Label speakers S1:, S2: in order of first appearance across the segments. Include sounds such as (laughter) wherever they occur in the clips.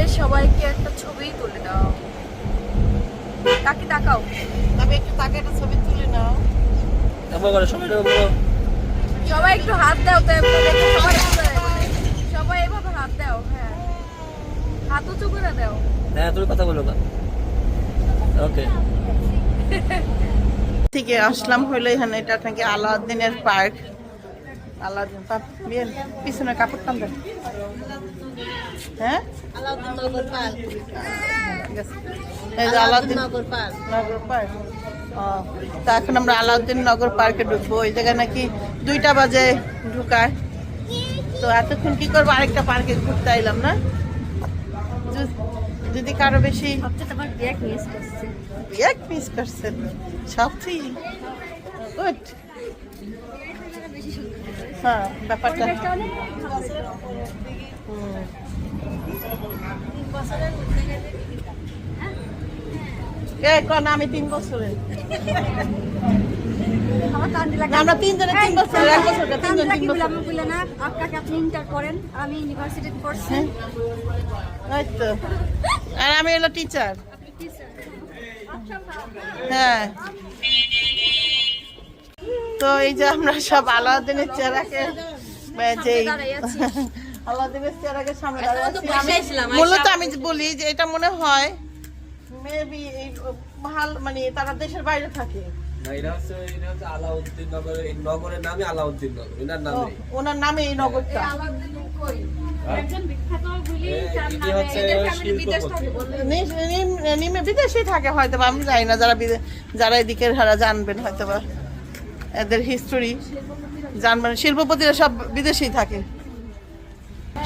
S1: আমাদের সবাইকে একটা ছবি তুলে দাও। কাকি তাকাও।
S2: তবে একটু তাকে একটা ছবি তুলে নাও।
S3: করে সবাই
S1: সবাই একটু হাত দাও তো সবাই সবাই এভাবে হাত দাও হ্যাঁ। হাত উঁচু করে দাও।
S3: হ্যাঁ তুমি কথা বলো ওকে
S2: থেকে আসলাম হইল এখানে এটা নাকি আলাউদ্দিনের পার্ক। আলাউদ্দিন পিছনে কাপড় টান হ্যাঁ?
S4: আলাউদ্দিন নগর পার্ক
S2: এই যে আলাউদ্দিন
S4: পার্ক
S2: নগর পার্ক ও, তা এখন আমরা আলাউদ্দিন নগর পার্কে ঢুকবো। ওই জায়গায় নাকি দুইটা বাজে ঢুকায়। তো এতক্ষণ কি করব? আরেকটা পার্কে ঘুরতে আইলাম না? যদি- কারও বেশি
S1: ব্যাগ মিস
S2: করছেন গুড হ্যাঁ ব্যাপারটা হুম। আমি তিন বছরের। না, আমরা তিনজনে তিন বছর এক বছর তিনজন তিন বছর।
S5: আমি বললে না আপনাকে আপনি ইন্টার করেন আমি ইউনিভার্সিটিতে পড়ছি।
S2: এই তো। আর আমি হলো টিচার হ্যাঁ। তো এই যে আমরা সব আলাউদ্দিনের চেহারাকে যে আছি আমি মূলত আমি বলি যে এটা মনে হয় মেবি এই ভালো মানে তারা দেশের বাইরে থাকে।
S3: নগর এই নগরের নামে আলাউদ্দিন নগর এনার
S2: ও,
S3: নামে
S2: ওনার নামে এই নগরটা। বিদেশে থাকে হয়তো বা আমি জানি না যারা যারা এদিকের হারা জানবেন হয়তো বা এদের হিস্টোরি জানবেন শিল্পপতিরা সব বিদেশেই থাকে।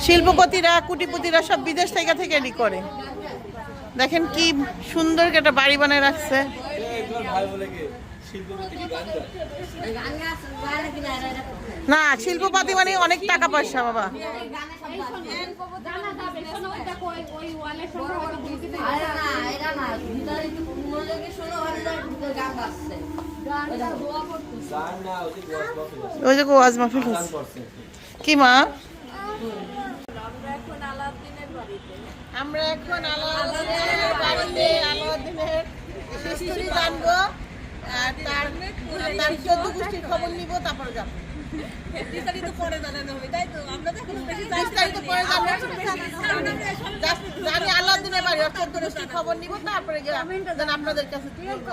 S2: শিল্পপতিরা, কুটিপতিরা সব বিদেশ থেকে থেকে এডি করে। দেখেন কি সুন্দর একটা বাড়ি বানায় রাখছে? না, শিল্পপতি মানে অনেক টাকা পয়সা, বাবা।
S3: ওই যে
S2: গোয়াজ কি মা?
S1: আমরা এখন আলাউদ্দিনের বাড়িতে
S2: আলাউদ্দিনের হিস্টোরি জানব আর তার চোদ্দ গোষ্ঠীর খবর নিব তারপরে তারপরে আপনাদের কাছে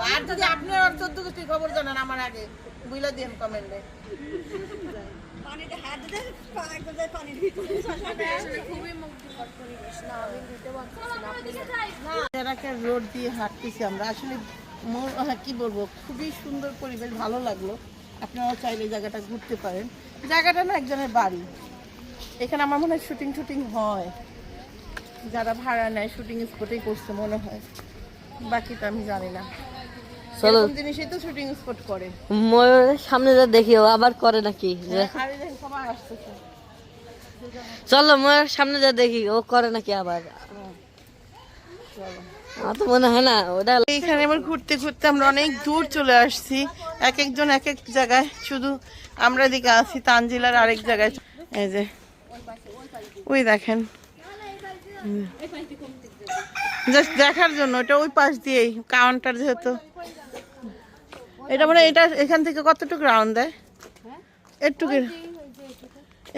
S2: আর যদি আপনি ওর চোদ্দ গোষ্ঠীর খবর জানান আমার আগে বুঝলে দিন কমেন্টে রোড দিয়ে হাঁটতেছি আমরা। আসলে হ্যাঁ, কি বলব খুবই সুন্দর পরিবেশ ভালো লাগল। আপনারাও চাইলে জায়গাটা ঘুরতে পারেন। জায়গাটা না একজনের বাড়ি। এখানে আমার মনে হয় শুটিং শুটিং হয়। যারা ভাড়া নেয় শুটিং স্পটেই করছে মনে হয়। বাকিটা আমি জানি না।
S4: চলো।
S2: এরকম জিনিসই তো শুটিং স্পট করে।
S4: ময়ূরের সামনে যা দেখি ও আবার করে নাকি? যে-
S2: আর এই দেখেন সবাই আসতেছে।
S4: চলো ময়ূরের সামনে যা দেখি ও করে নাকি আবার? আমার তো মনে হয় না ওটা
S2: এইখানে এবার ঘুরতে ঘুরতে আমরা অনেক দূর চলে আসছি। এক একজন এক এক জায়গায় শুধু আমরা এদিকে আছি তানজিলার আরেক জায়গায়। এই যে ওই দেখেন। জাস্ট দেখার জন্য এটা ওই পাশ দিয়েই কাউন্টার যেহেতু। এটা মানে এটা এখান থেকে কতটুকু রাউন্ড দেয়? একটুকু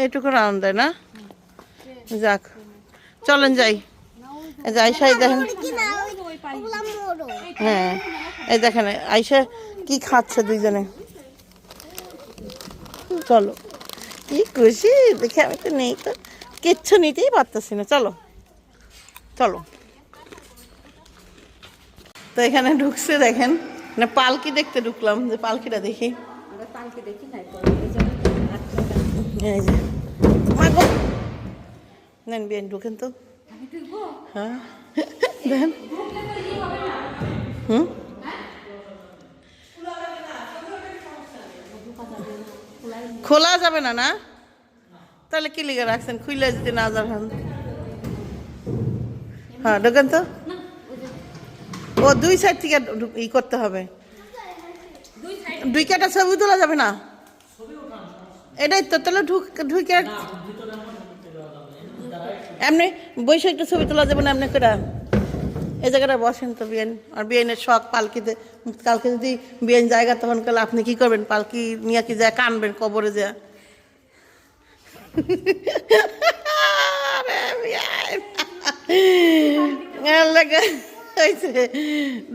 S2: এইটুকু রাউন্ড দেয় না? যাক চলেন যাই। যে আইসাই দেখেন। হ্যাঁ এই দেখেন আইসা কি খাচ্ছে দুইজনে। চলো। কি খুশি দেখে আমি তো নেই তো। কিচ্ছু নিতেই পারতেছি না চলো। চলো। তো এখানে ঢুকছে দেখেন। মানে পালকি দেখতে ঢুকলাম যে পালকিটা দেখি। এই যে মা নেন বিয়ান ঢুকেন তো। হ্যাঁ। দেন। হুম? খোলা যাবে না না? তাহলে কি লিখে রাখছেন? খুইলে যদি না যাবেন হ্যাঁ ঢোকেন তো। ও দুই সাইড থেকে ই করতে হবে। দুই কাটা ছবি তোলা যাবে না? এটাই তো তাহলে ঢুক ঢুকে এমনি বসে একটু ছবি তোলা যাবে না এমনি করে? এই জায়গাটা বসেন তো বিয়েন। আর বিয়েনের শখ পালকিতে কালকে যদি বিয়েন জায়গা তখন কালে আপনি কি করবেন? পালকি নিয়ে কি যায় কানবেন কবরে যা (laughs) হয়েছে।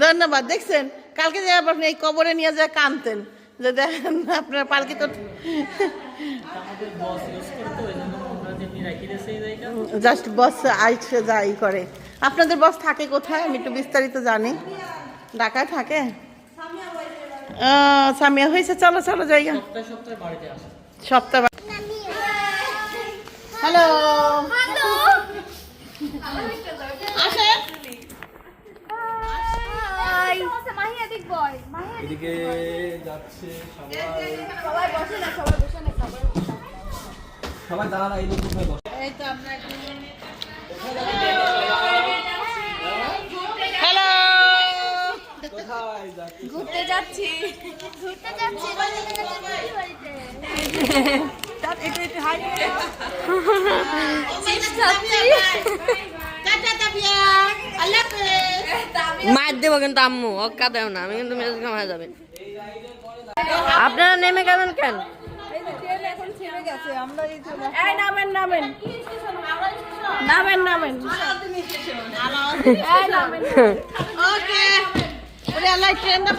S2: ধন্যবাদ দেখছেন? কালকে যে আপনি এই কবরে নিয়ে যায় কানতেন যে দেখেন আপনার পালকি তো জাস্ট বস আইসে যাই করে। আপনাদের বস থাকে কোথায়? আমি একটু বিস্তারিত জানি। ঢাকায় থাকে? সামিয়া হয়েছে। চলো চলো জায়গা সপ্তাহ হ্যালো আসেন।
S5: বয়
S3: এদিকে যাচ্ছে সবাই।
S1: সবাই বসে না সবাই বসে না সবাই
S3: সবাই দাঁড়া এই লোক বসে।
S2: এই তো আমরা হ্যালো
S1: ঘুরতে যাচ্ছি।
S5: ঘুরতে যাচ্ছি। বাড়িতে
S1: একটু একটু হাই। চিপস খাচ্ছি।
S2: টাটা তাবিয়া আল্লাহ হাফেজ।
S4: মার দেবো কিন্তু আম্মু অক্কা দেও না আমি কিন্তু মেজাজ কামায় যাবে। আপনারা নেমে গেলেন কেন?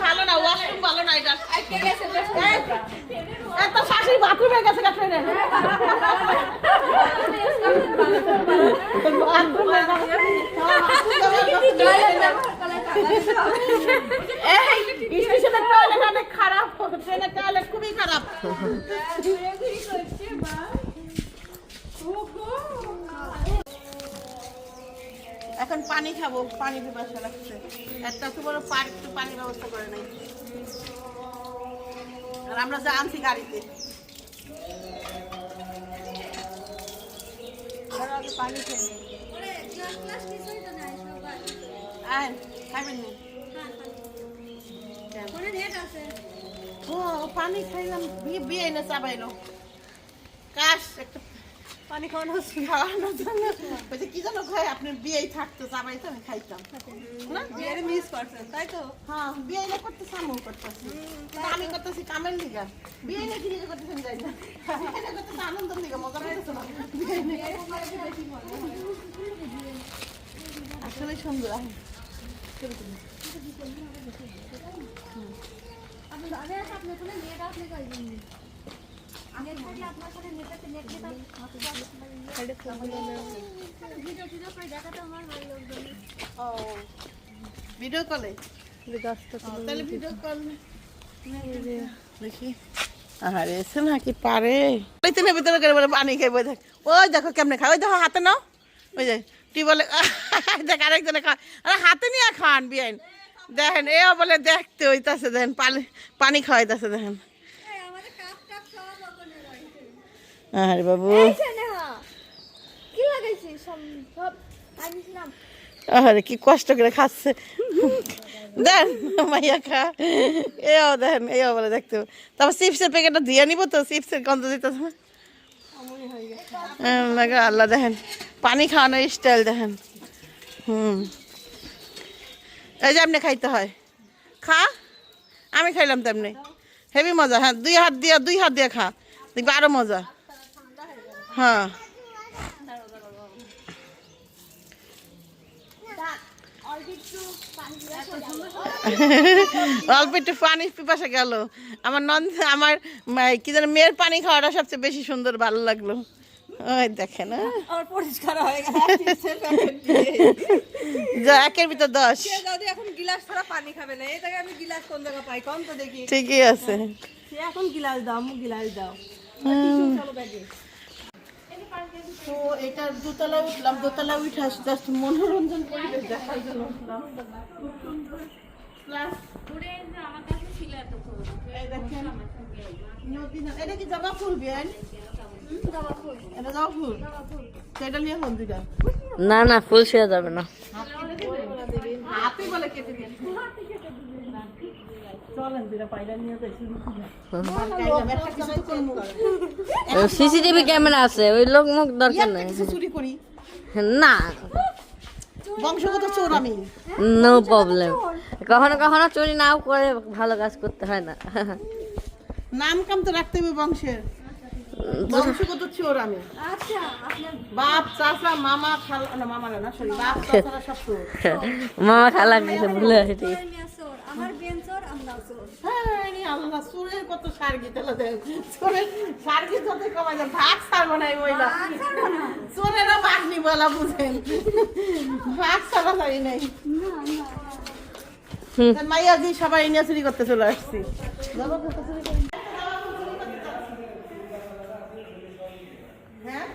S2: ভালো না ওয়াশরুম ভালো না এত শাশুড়ি বাথরুমে গেছে গা খুবই খারাপ। এখন পানি খাব, পানি পিপাসা লাগছে। একটা তো বড় পার্ক একটু পানির ব্যবস্থা করে নাই। আর আমরা যা আনছি গাড়িতে। আয় খাবেন নি। ও পানি খাইলাম বিয়ে বিয়ে এনে চাবাইলো। কাশ একটা পানি খাওয়ানো খাওয়ানোর জন্য বলছে কি যেন খাই? আপনার বিয়েই থাকতো চাবাইতো আমি খাইতাম। না
S1: বিয়ে মিস করছেন তাই তো?
S2: হ্যাঁ বিয়ে না করতেছে আমিও করতেছি। আমি করতেছি কামের লিগা। বিয়ে না কিনে করতেছেন যাই না। বিয়ে না করতেছে আনন্দ লিগা মজা না। আসলে সুন্দর। আহ, ও ভিডিও কলে তাহলে ভিডিও কল দেখি আরে এসে না কি পারে করে পানি খাই বই দেখ ওই দেখো কেমনে খায়। ওই দেখো হাতে নাও। ওই যে টি বলে (laughs) দেখ আরেকজনে খায়। আরে হাতে নিয়ে খান বিয়াইন। দেখেন এ বলে দেখতে হইতাছে দেখেন পানি পানি খাওয়াইতাছে দেখেন। আরে বাবু।
S5: কি লাগাইছিস সব সব
S2: আরে কি কষ্ট করে খাচ্ছে। দেন মাইয়া খা। এও দেখেন এও বলে দেখতে। তারপর চিপসের প্যাকেটটা দিয়ে নিব তো চিপসের গন্ধ দিতে হ্যাঁ, আল্লাহ দেখেন। পানি খাওয়ানোর স্টাইল দেখেন। হুম। এই যে আপনি খাইতে হয়। খা। আমি খাইলাম তেমনি। হেভি মজা হ্যাঁ দুই হাত দিয়ে দুই হাত দিয়ে খা। দেখবি আরও মজা। হ্যাঁ। অল্প একটু পানি পিপাসা গেল। আমার নন আমার কি যেন মেয়ের পানি খাওয়াটা সবচেয়ে বেশি সুন্দর ভালো লাগল। ওই দেখেন হ্যাঁ।
S1: আমার পরিষ্কার হয়ে গেছে।
S2: একের ভিতর দশ।
S1: এখন গিলাস ছাড়া পানি খাবে না এই থেকে আমি গিলাস কোন জায়গা পাই? কম তো দেখি।
S2: ঠিকই আছে।
S1: এখন গিলাস দাও গিলাস দাও। চলো ব্যাগে।
S2: তো এটা দোতলা উঠলাম দোতলা উঠে জাস্ট মনোরঞ্জন পরিবেশ দেখার জন্য উঠলাম। এটা কি জবা ফুল বিয়ান? এটা জবা ফুল তো নিয়ে দুইটা
S4: না না ফুল শেয়া যাবে না।
S2: হাতে বলে কেটে দিন চলেন দুইটা পাইলা নিয়ে যাইছি একটা কিছু তো করব।
S4: সিসিটিভি ক্যামেরা আছে ওই লোক মুখ দরকার নাই।
S2: চুরি করি।
S4: না।
S2: বংশগত চোর আমি।
S4: নো প্রবলেম কখনো কখনো চুরি নাও করে ভালো কাজ করতে হয় না।
S2: নাম কাম তো রাখতে হবে বংশের। বংশগত চোর আমি।
S5: আচ্ছা
S2: বাপ চাচা মামা খালা না মামা না সরি বাপ চাচারা সব চোর।
S4: মামা খালা ভুলে আছে।
S5: আমার বেন চোর আমরাও চোর
S2: হ্যাঁ আল্লাহ চোরের কত সার্গি তেলা চোরের সার্গি যত কমা যায়। ভাগ ছাড়বো না চোরেরা বলা বুঝেন। যাই নাই। মাইয়া সবাই নিয়ে চুরি করতে চলে আসছি যাব কোথায় চুরি করতে? হ্যাঁ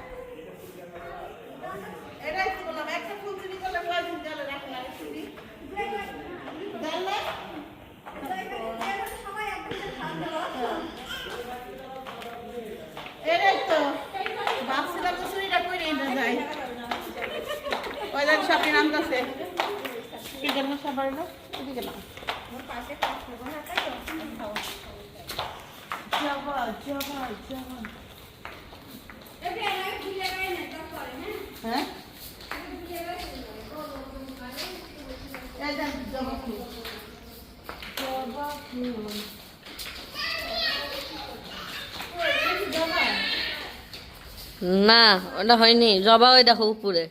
S2: এটাই তো বললাম একটা ফুল চুরি করলে কয়দিন গেলে রাখে না চুরি জানলে এটাই তো ভাবছিলাম তো চুরিটা করে না যাই ওই দেখ শপিং আনতেছে কি জন্য সবার না এদিকে না যাবা যাবা যাবা হ্যাঁ এই দেখ জবা ফুল জবা ফুল?
S4: না ওটা হয়নি। জবা ওই দেখো উপরে।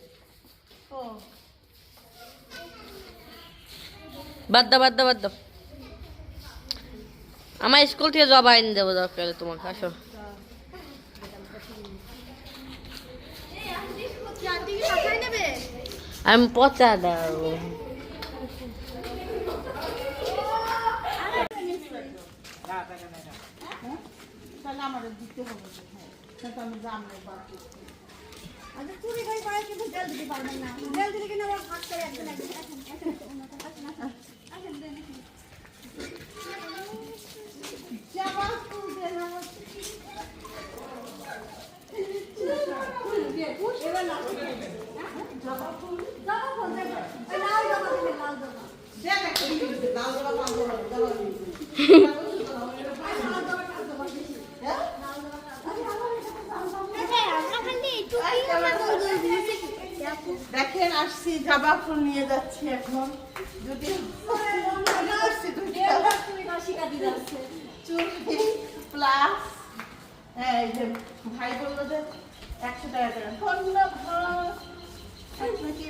S4: বাদ দাও বাদ দাও বাদ দাও। আমার স্কুল থেকে জবা এনে দেবো দরকার তোমাকে আসো। আমি পচা দাও
S2: তাহলে আমাদের দিতে হবে হ্যাঁ আমি জানলে বাকি
S5: আচ্ছা চুরি করে করে কিন্তু জেল দিতে পারবেন না জেল দিলে কিন্তু আবার ভাগ করে একজন
S2: ফুল দেন আমার
S5: ফুল জবা ফুল দেবেন
S2: দেখেন, আসছি জবা ফুল নিয়ে যাচ্ছি এখন। দুইটা চুরি প্লাস হ্যাঁ ভাই বলল যে একশো টাকা দেবেন ধন্যবাদ আপনাকে অসংখ্য ধন্যবাদ। ও, কি-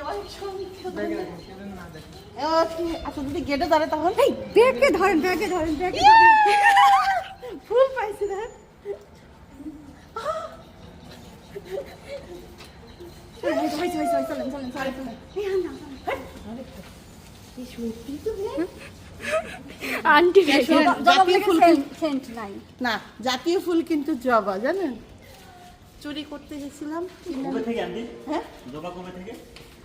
S2: আচ্ছা যদি গেটে দাঁড়ায় তখন এই
S5: ব্যাগে ধরেন ব্যাগে ধরেন ব্যাগে
S2: ফুল পাইছি না জাতীয় ফুল কিন্তু জবা জানেন? চুরি করতে গেছিলাম
S6: থেকে
S2: হ্যাঁ?
S6: জবা কবে থেকে?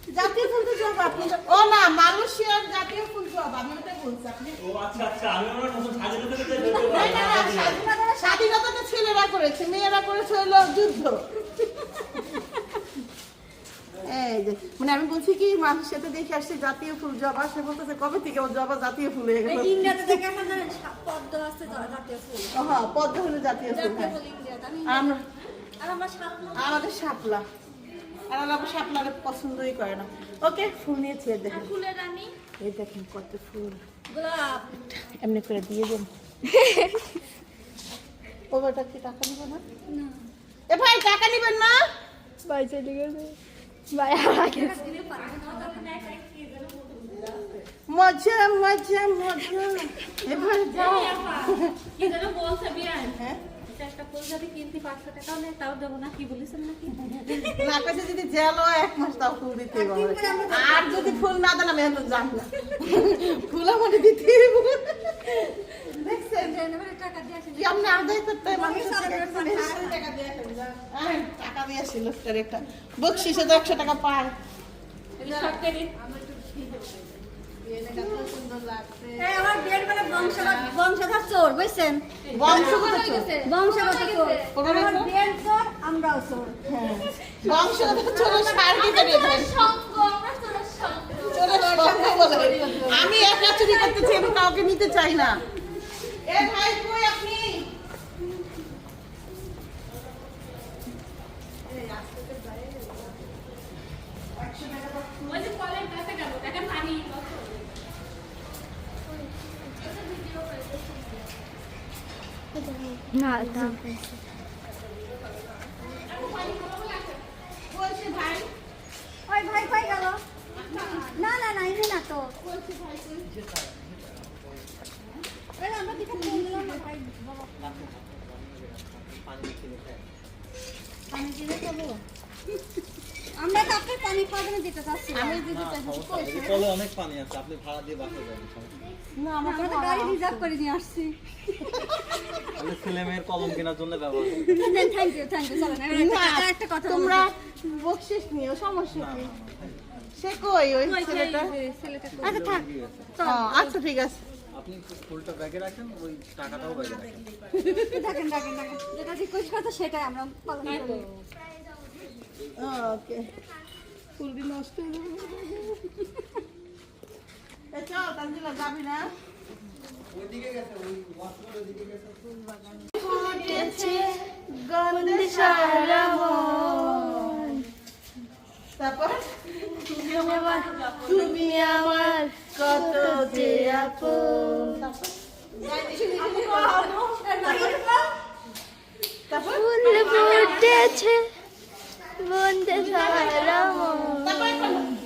S2: জাতীয় ফুল তো জবা আপনি ও না মালয়েশিয়ার জাতীয় ফুল জবা আমি বলছি আপনি
S6: ও আচ্ছা আচ্ছা আমি আমার নতুন স্বাধীনতা থেকে
S2: না, না, না, স্বাধীনতা- স্বাধীনতাটা ছেলেরা করেছে মেয়েরা করেছে হলো যুদ্ধ। এই যে মানে আমি বলছি কি মানুষ সাথে দেখে আসছে জাতীয় ফুল জবা সে বলতেছে কবে থেকে ও জবা জাতীয় ফুল হয়ে গেল?
S5: ইন্ডিয়াতে থেকে এখন পদ্ম আছে জাতীয় ফুল।
S2: ও হ্যাঁ পদ্ম হলো জাতীয় ফুল হ্যাঁ। আমরা
S5: আর আমরা
S2: আমাদের শাপলা। আর আমার শাপলারে পছন্দই করে না। ওকে ফুল নিয়েছি দেখেন।
S5: ফুলের রানী।
S2: এই দেখেন কত ফুল।
S5: গোলাপ।
S2: এমনি করে দিয়ে দেন। (laughs) ও বেটা কি টাকা নিবে না? এ ভাই টাকা নিবেন না?
S5: ভাই চলে গেছে। ভাই আমাকে
S2: মজা মজা মজা। (laughs) এবার যাও।
S7: কি যেন বলছে বিয়ান।
S2: হ্যাঁ?
S7: একটা ফুল যদি কিনতে পাঁচশো টাকাও নেই তাও দেবো না। কি নাকি?
S2: কাছে যদি জেলো এক মাস তাও ফুল দিতে হবে। আর যদি ফুল না দেন আমি এখন না। ফুল আমার দিতে। দেখছেন?
S5: টাকা দিয়ে আসেন।
S2: কি আপনি আদায় করতে হয়? একশো টাকা দিয়ে আসেন, টাকা দিয়ে আসি লোকটার একটা। বকশিসে তো একশো টাকা পায়
S5: বংশধর বংশধর চোর বুঝছেন?
S2: বংশগত
S5: বংশগত চোর।
S2: কোথায়
S5: আমার
S2: গেছে?
S5: বিয়ের চোর আমরাও চোর।
S2: বংশগত চোরের সার দিতে দিতে চোরের সঙ্গ বলে। আমি একা চুরি করতে চাই আমি কাউকে নিতে চাই না এ ভাই কই আপনি
S1: না
S5: ওই ভাই কই গেল না না না ইনি না তো এই আমরা দিকে ফোন দিলাম না ভাই বাবা পানি দিলে খাব আমরা তো আপনার পানি খাওয়ার জন্য দিতে চাচ্ছি আমি দিতে চাচ্ছি
S8: কলে অনেক পানি আছে আপনি ভাড়া দিয়ে বাসা যাবেন
S5: না আমরা তো গাড়ি রিজার্ভ করে নিয়ে আসছি।
S8: তাহলে ছেলে মেয়ের কলম কেনার জন্য ব্যবহার
S5: থ্যাংক ইউ থ্যাংক ইউ চলেন একটা- কথা
S2: তোমরা বকশিস নিও সমস্যা কি সে কই ওই ছেলেটা?
S5: আচ্ছা থাক।
S2: ও, আচ্ছা ঠিক আছে।
S8: আপনি ফুলটা ব্যাগে রাখেন ওই টাকাটাও ব্যাগে রাখেন।
S5: দেখেন দেখেন দেখেন। যেটা রিকোয়েস্ট করতে সেটাই আমরা পালন করি।
S2: ওকে। ফুলটি নষ্ট হয়ে যাবে এ চল তানজিলা যাবি না ফুটেছে গন্ধে সারা। তারপর? তুমি আমার তুমি আমার কত যে আপন।
S1: ফুল ফুটেছে বন্ধে সারা মন।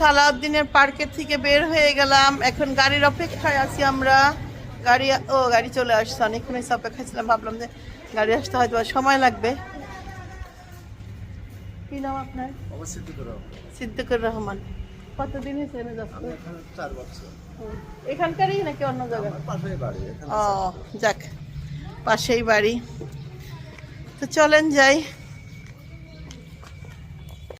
S2: সালাউদ্দিনের পার্কের থেকে বের হয়ে গেলাম। এখন গাড়ির অপেক্ষায় আছি আমরা। গাড়ি ও গাড়ি চলে আসছে। অনেকক্ষণ এসে অপেক্ষায় ছিলাম। ভাবলাম যে গাড়ি আসতে হয়তো আর সময় লাগবে। কি নাম আপনার? সিদ্দিকুর রহমান। কতদিন হয়েছে
S8: চার বছর।
S2: এখানকারই নাকি অন্য জায়গায়? ও যাক পাশেই বাড়ি। তো চলেন যাই।